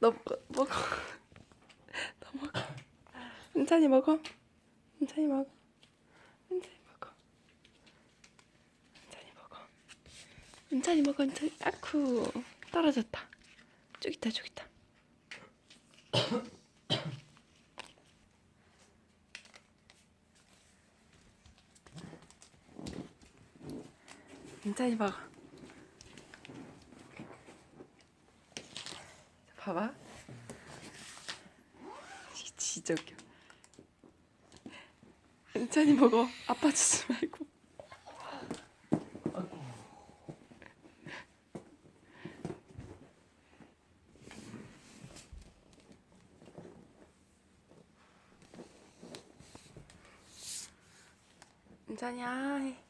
너 먹어. 너 먹어. 은찬이 먹어. 은찬이 먹어. 은찬이 먹어. 은찬이 먹어. 은찬이 먹어. 은찬이. 아쿠. 떨어졌다. 저기 있다. 저기 있다. 은찬이 먹어. 봐봐. 지- 진짜 웃겨. 은찬이 먹어. 아빠 주지 말고. 은찬이야. 해.